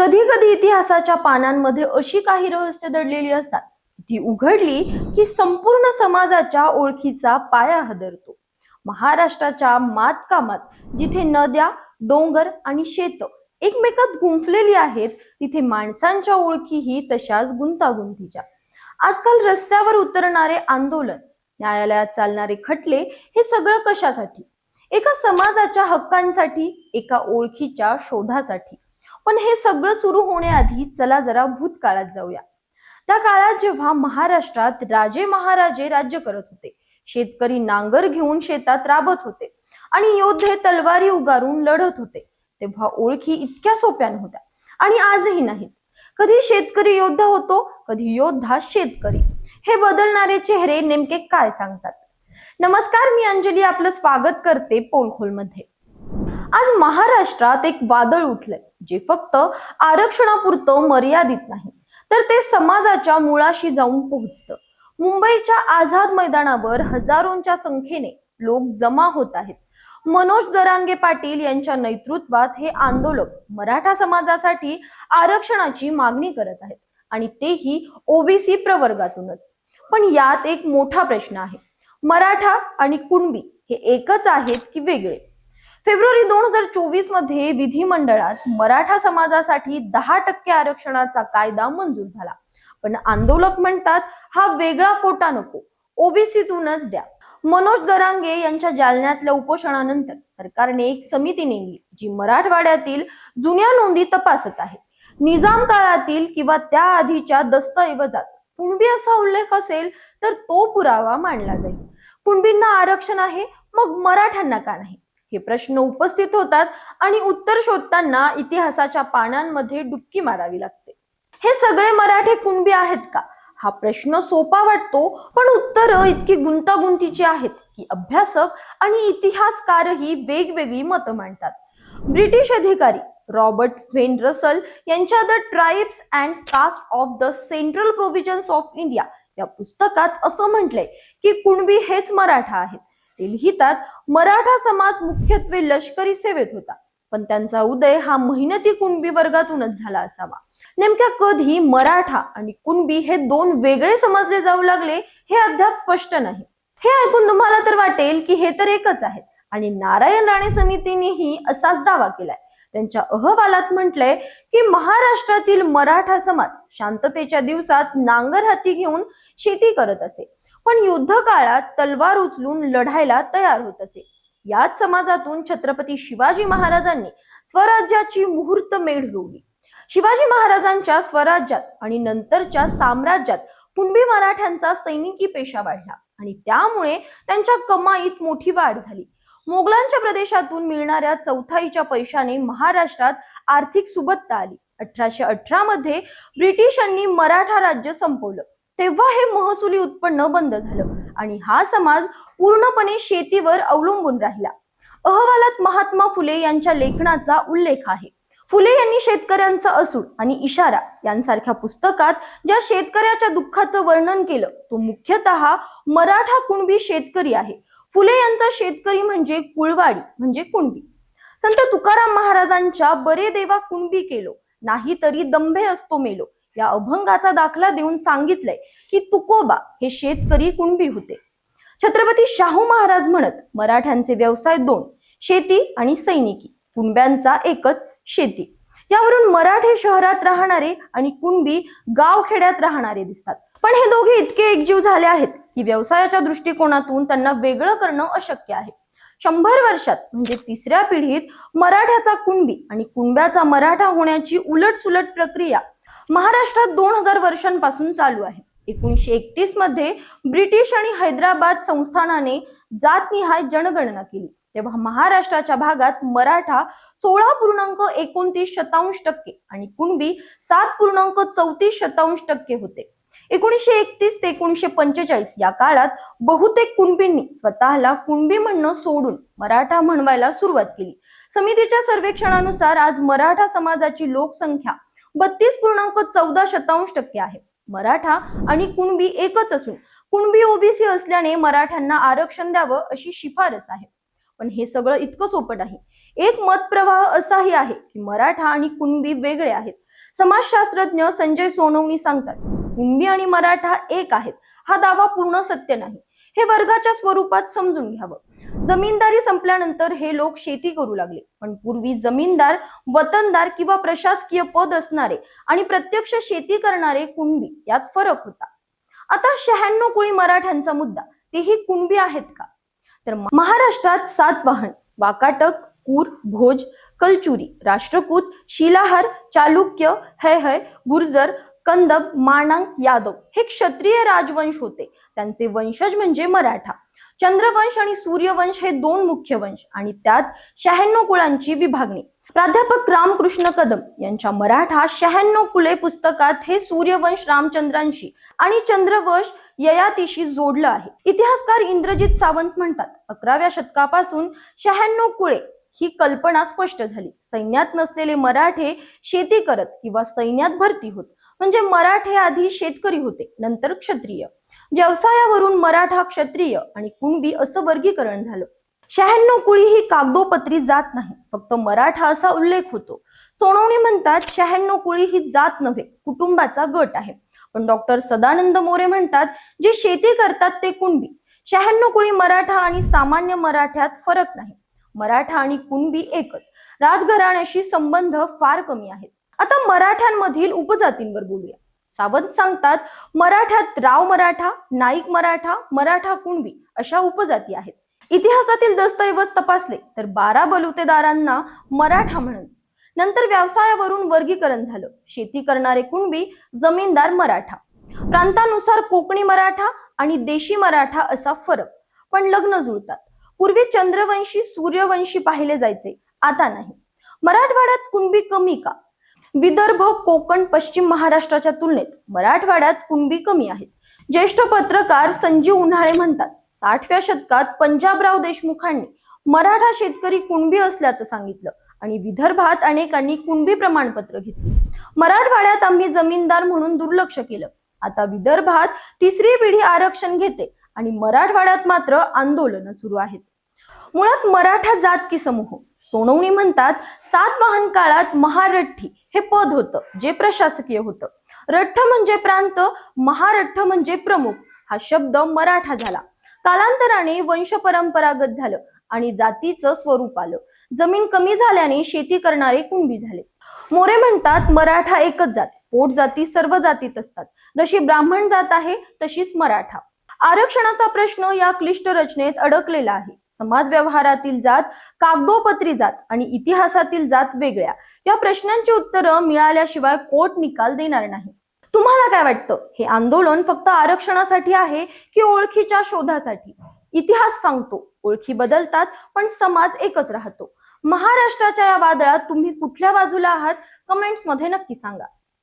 कधी कधी इतिहासाच्या पानांमध्ये अशी काही रहस्य दडलेली असतात. ती उघडली की संपूर्ण समाजाच्या ओळखीचा पाया हदरतो. महाराष्ट्राच्या मातकामात जिथे नद्या डोंगर आणि शेत एकमेकात गुंफलेली आहेत तिथे माणसांच्या ओळखीही तशाच गुंतागुंतीच्या. आजकाल रस्त्यावर उतरणारे आंदोलन न्यायालयात चालणारे खटले हे सगळं कशासाठी? एका समाजाच्या हक्कांसाठी एका ओळखीच्या शोधासाठी. पण हे सगळं सुरू होण्याआधी चला जरा भूतकाळात जाऊया. त्या काळात जेव्हा महाराष्ट्रात राजे महाराजे राज्य करत होते शेतकरी नांगर घेऊन शेतात राबत होते आणि योद्धे तलवारी उगारून लढत होते तेव्हा ओळखी इतक्या सोप्या नव्हत्या आणि आजही नाहीत. कधी शेतकरी योद्धा होतो कधी योद्धा शेतकरी. हे बदलणारे चेहरे नेमके काय सांगतात? नमस्कार मी अंजली आपलं स्वागत करते पोलखोलमध्ये. आज महाराष्ट्रात एक वादळ उठलंय. जे फक्त आरक्षणापुरतं मर्यादित नाही तर ते समाजाच्या मुळाशी जाऊन पोहोचतं. मुंबईच्या आझाद मैदानावर हजारोंच्या संख्येने लोक जमा होत आहेत. मनोज दरांगे पाटील यांच्या नेतृत्वात हे आंदोलक मराठा समाजासाठी आरक्षणाची मागणी करत आहेत आणि तेही ओबीसी प्रवर्गातूनच. पण यात एक मोठा प्रश्न आहे. मराठा आणि कुणबी हे एकच आहेत की वेगळे? फेब्रुवारी दोन हजार चोवीसमध्ये विधिमंडळात मराठा समाजासाठी दहा टक्के आरक्षणाचा कायदा मंजूर झाला. पण आंदोलक म्हणतात हा वेगळा कोटा नको ओबीसीतूनच द्या. मनोज दरांगे यांच्या जालन्यातल्या उपोषणानंतर सरकारने एक समिती नेमली जी मराठवाड्यातील जुन्या नोंदी तपासत आहे. निजाम काळातील किंवा त्या आधीच्या दस्तऐवजात कुणबी असा उल्लेख असेल तर तो पुरावा मानला जाईल. कुणबींना आरक्षण आहे मग मराठ्यांना का नाही? हे प्रश्न उपस्थित होतात आणि उत्तर शोधताना इतिहासाच्या पानांमध्ये डुबकी मारावी लागते. हे सगळे मराठे कुणबी आहेत का? हा प्रश्न सोपा वाटतो पण उत्तर इतकी गुंतागुंतीची आहेत की अभ्यासक आणि इतिहासकारही वेगवेगळी मतं मांडतात. ब्रिटिश अधिकारी रॉबर्ट फेन रसल यांच्या the tribes and caste of the central provinces of India या पुस्तकात असं म्हटलंय की कुणबी हेच मराठा आहेत. ते लिहितात मराठा समाज मुख्यत्वे लष्करी सेवेत होता. पण त्यांचा उदय हा मेहनती कुणबी वर्गातूनच झाला असावा. नेमक्या कधी मराठा आणि कुणबी हे दोन वेगळे समजले जाऊ लागले हे अद्याप स्पष्ट नाही. हे ऐकून तुम्हाला तर वाटेल की हे तर एकच आहेत आणि नारायण राणे समितीनेही असाच दावा केलाय. त्यांच्या अहवालात म्हटलंय की महाराष्ट्रातील मराठा समाज शांततेच्या दिवसात नांगर हाती घेऊन शेती करत असे. पण युद्ध काळात तलवार उचलून लढायला तयार होत असे. याच समाजातून छत्रपती शिवाजी महाराजांनी स्वराज्याची मुहूर्त मेढ रोवली. शिवाजी महाराजांच्या स्वराज्यात आणि नंतरच्या साम्राज्यात कुणबी मराठ्यांचा सैनिकी पेशा वाढला आणि त्यामुळे त्यांच्या कमाईत मोठी वाढ झाली. मोगलांच्या प्रदेशातून मिळणाऱ्या चौथाईच्या पैशाने महाराष्ट्रात आर्थिक सुबत्ता आली. अठराशे अठरा मध्ये ब्रिटिशांनी मराठा राज्य संपवलं. तेव्हा हे महसुली उत्पन्न बंद झालं आणि हा समाज पूर्णपणे शेतीवर अवलंबून राहिला. अहवालात महात्मा फुले यांच्या लेखनाचा उल्लेख आहे. फुले यांनी शेतकऱ्यांचा असूड आणि इशारा यांसारख्या पुस्तकात ज्या शेतकऱ्याच्या दुःखाचं वर्णन केलं तो मुख्यतः मराठा कुणबी शेतकरी आहे. फुले यांचा शेतकरी म्हणजे कुळवाडी म्हणजे कुणबी. संत तुकाराम महाराजांच्या बरे देवा कुणबी केलो नाही तरी दंभे असतो मेलो. या अभंगाचा दाखला देऊन सांगितलंय की तुकोबा हे शेतकरी कुणबी होते. छत्रपती शाहू महाराज म्हणत मराठ्यांचे व्यवसाय दोन शेती आणि सैनिकी कुणब्यांचा एकच शेती. यावरून मराठे शहरात राहणारे आणि कुणबी गावखेड्यात राहणारे दिसतात. पण हे दोघे इतके एकजीव झाले आहेत की व्यवसायाच्या दृष्टिकोनातून त्यांना वेगळं करणं अशक्य आहे. शंभर वर्षात म्हणजे तिसऱ्या पिढीत मराठ्याचा कुणबी आणि कुणब्याचा मराठा होण्याची उलटसुलट प्रक्रिया महाराष्ट्रात दोन हजार वर्षांपासून चालू आहे. एकोणीशे एकतीसमध्ये ब्रिटिश आणि हैदराबाद संस्थानाने जातनिहाय जनगणना केली. तेव्हा महाराष्ट्राच्या भागात मराठा सोळा पूर्णांक एकोणतीस शतांश टक्के आणि कुणबी सात पूर्णांक चौतीस शतांश टक्के होते. एकोणीशे एकतीस ते एकोणीशे पंचेचाळीस या काळात बहुतेक कुणबींनी स्वतःला कुणबी म्हणणं सोडून मराठा म्हणवायला सुरुवात केली. समितीच्या सर्वेक्षणानुसार आज मराठा समाजाची लोकसंख्या बत्तीस पूर्णांक चौदा शतांश टक्के आहे. मराठा आणि कुणबी एकच असून कुणबी ओबीसी असल्याने मराठ्यांना आरक्षण द्यावं अशी शिफारस आहे. पण हे सगळं इतकं सोपं नाही. एक मतप्रवाह असाही आहे की मराठा आणि कुणबी वेगळे आहेत. समाजशास्त्रज्ञ संजय सोनवणी सांगतात कुणबी आणि मराठा एक आहेत. हा दावा पूर्ण सत्य नाही. हे वर्गाच्या स्वरूपात समजून घ्यावं. जमीनदारी संपल्यानंतर हे लोक शेती करू लागले. पण पूर्वी जमीनदार वतनदार किंवा प्रशासकीय पद असणारे आणि प्रत्यक्ष शेती करणारे कुणबी यात फरक होता. आता शहाण्णव कुळी मराठ्यांचा मुद्दा तेही कुणबी आहेत का? तर महाराष्ट्रात सातवाहन वाकाटक कूर भोज कलचुरी राष्ट्रकूत शिलाहार चालुक्य हय गुर्जर कंदब माणांग यादव हे क्षत्रिय राजवंश होते. त्यांचे वंशज म्हणजे मराठा. चंद्रवंश आणि सूर्यवंश हे दोन मुख्य वंश आणि त्यात शहाण्णव कुळांची विभागणी. प्राध्यापक रामकृष्ण कदम यांच्या मराठा शहाण्णव कुले पुस्तकात हे सूर्यवंश रामचंद्रांशी आणि चंद्रवंश ययातीशी जोडलं आहे. इतिहासकार इंद्रजित सावंत म्हणतात अकराव्या शतकापासून शहाण्णव कुळे ही कल्पना स्पष्ट झाली. सैन्यात नसलेले मराठे शेती करत किंवा सैन्यात भरती होत. म्हणजे मराठे आधी शेतकरी होते नंतर क्षत्रिय. व्यवसायावरून मराठा क्षत्रिय आणि कुणबी असं वर्गीकरण झालं. शहाण्णव कुळी ही कागदोपत्री जात नाही फक्त मराठा असा उल्लेख होतो. सोनवणे म्हणतात शहाण्णव कुळी ही जात नव्हे कुटुंबाचा गट आहे. पण डॉक्टर सदानंद मोरे म्हणतात जे शेती करतात ते कुणबी. शहाण्णव कुळी मराठा आणि सामान्य मराठ्यात फरक नाही. मराठा आणि कुणबी एकच. राजघराण्याशी संबंध फार कमी आहेत. आता मराठ्यांमधील उपजातींवर बोलूया. सावंत सांगतात मराठ्यात राव मराठा नाईक मराठा मराठा कुणबी अशा उपजाती आहेत. इतिहासातील दस्तऐवज तपासले तर बारा बलुतेदारांना मराठा म्हणत नंतर व्यवसायावरून वर्गीकरण झालं. शेती करणारे कुणबी जमीनदार मराठा. प्रांतानुसार कोकणी मराठा आणि देशी मराठा असा फरक. पण लग्न जुळतात. पूर्वी चंद्रवंशी सूर्यवंशी पाहिले जायचे. आता नाही. मराठवाड्यात कुणबी कमी का? विदर्भ कोकण पश्चिम महाराष्ट्राच्या तुलनेत मराठवाड्यात कुणबी कमी आहेत ज्येष्ठ पत्रकार संजीव उन्हाळे म्हणतात साठव्या शतकात पंजाबराव देशमुखांनी मराठा शेतकरी कुणबी असल्याचं सांगितलं आणि विदर्भात अनेकांनी कुणबी प्रमाणपत्र घेतली. मराठवाड्यात आम्ही जमीनदार म्हणून दुर्लक्ष केलं. आता विदर्भात तिसरी पिढी आरक्षण घेते आणि मराठवाड्यात मात्र आंदोलन सुरू आहेत. मुळात मराठा जात की समूह? सोनवणी म्हणतात सातवाहन काळात महारठ्ठी हे पद होतं जे प्रशासकीय होतं. रठ्ठ म्हणजे प्रांत महारठ्ठ म्हणजे प्रमुख. हा शब्द मराठा झाला. कालांतराने वंश परंपरागत झालं आणि जातीचं स्वरूप आलं. जमीन कमी झाल्याने शेती करणारे कुणबी झाले. मोरे म्हणतात मराठा एकच जात. पोट जाती सर्व जातीत असतात. जशी ब्राह्मण जात आहे तशीच मराठा. आरक्षणाचा प्रश्न या क्लिष्ट रचनेत अडकलेला आहे. समाज व्यवहारातील जात कागदोपत्री जात आणि इतिहासातील जात वेगळ्या. या प्रश्नांची उत्तरं मिळाल्याशिवाय कोर्ट निकाल देणार नाही. तुम्हाला काय वाटतं? हे आंदोलन फक्त आरक्षणासाठी आहे की ओळखीच्या शोधासाठी? इतिहास सांगतो ओळखी बदलतात पण समाज एकच राहतो. महाराष्ट्राच्या या वादळात तुम्ही कुठल्या बाजूला आहात? कमेंट्समध्ये नक्की सांगा.